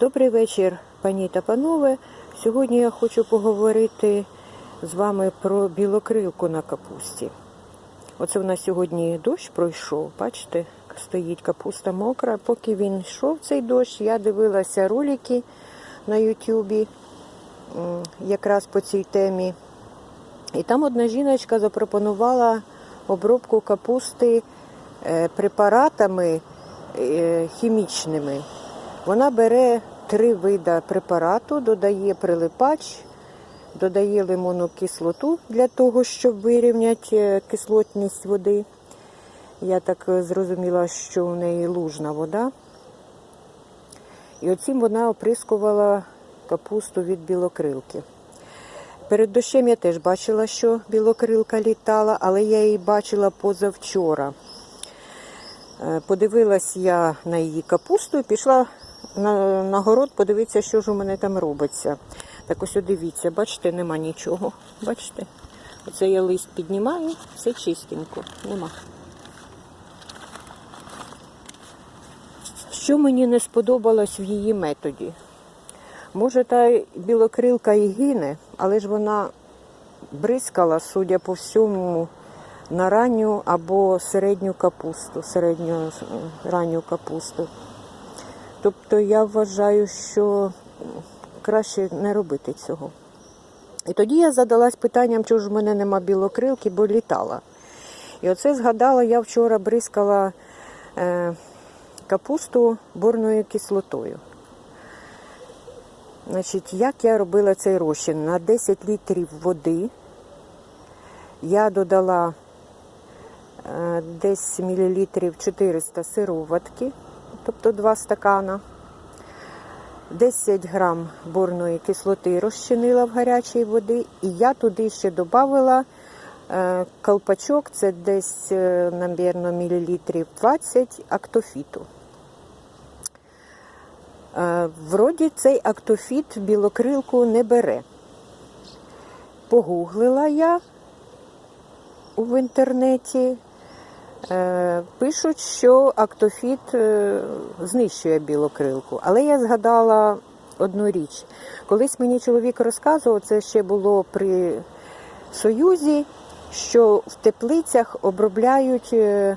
Добрий вечір, пані та панове. Сьогодні я хочу поговорити з вами про білокрилку на капусті. Оце в нас сьогодні дощ пройшов, бачите, стоїть капуста мокра. Поки він йшов цей дощ, я дивилася ролики на Ютубі якраз по цій темі. І там одна жіночка запропонувала обробку капусти е, препаратами е, хімічними. Вона бере три види препарату, додає прилипач, додає лимонну кислоту для того, щоб вирівняти е, кислотність води. Я так е, зрозуміла, що в неї лужна вода. І оцім вона оприскувала капусту від білокрилки. Перед дощем я теж бачила, що білокрилка літала, але я її бачила позавчора. Е, Подивилась я на її капусту і пішла на, город подивитися, що ж у мене там робиться. Так ось дивіться, бачите, нема нічого. Бачите? Оце я лист піднімаю, все чистенько, нема. Що мені не сподобалось в її методі? Може, та білокрилка і гине, але ж вона бризкала, судя по всьому, на ранню або середню капусту, середню е, ранню капусту. Тобто я вважаю, що краще не робити цього. І тоді я задалась питанням, чого ж в мене нема білокрилки, бо літала. І оце згадала, я вчора бризкала е, капусту борною кислотою. Значить, як я робила цей розчин? На 10 літрів води я додала е, десь мілілітрів 400 сироватки, тобто 2 стакана. 10 грам борної кислоти розчинила в гарячій воді, і я туди ще додала е, колпачок, це десь, е, напевно, мілілітрів 20 актофіту. Е, Вроді цей актофіт білокрилку не бере. Погуглила я в інтернеті. Е, Пишуть, що актофіт е, знищує білокрилку. Але я згадала одну річ. Колись мені чоловік розказував, це ще було при Союзі, що в теплицях обробляють, е,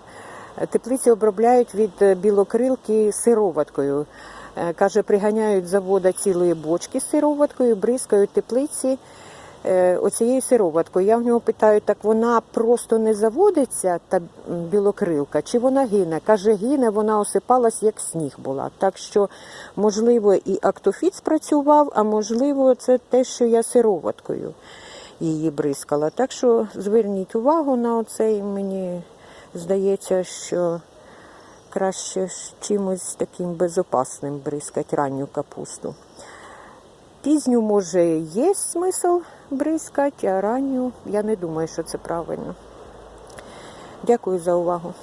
теплиці обробляють від білокрилки сироваткою. Каже, приганяють завода цілої бочки з сироваткою, бризкають теплиці оцією сироваткою. Я в нього питаю, так вона просто не заводиться, та білокрилка, чи вона гине? Каже, гине, вона осипалась, як сніг була. Так що, можливо, і актофіт спрацював, а можливо, це те, що я сироваткою її бризкала. Так що зверніть увагу на оцей, мені здається, що краще чимось таким безопасним бризкати ранню капусту. Пізню, може, є смисл бризкати, а ранню я не думаю, що це правильно. Дякую за увагу.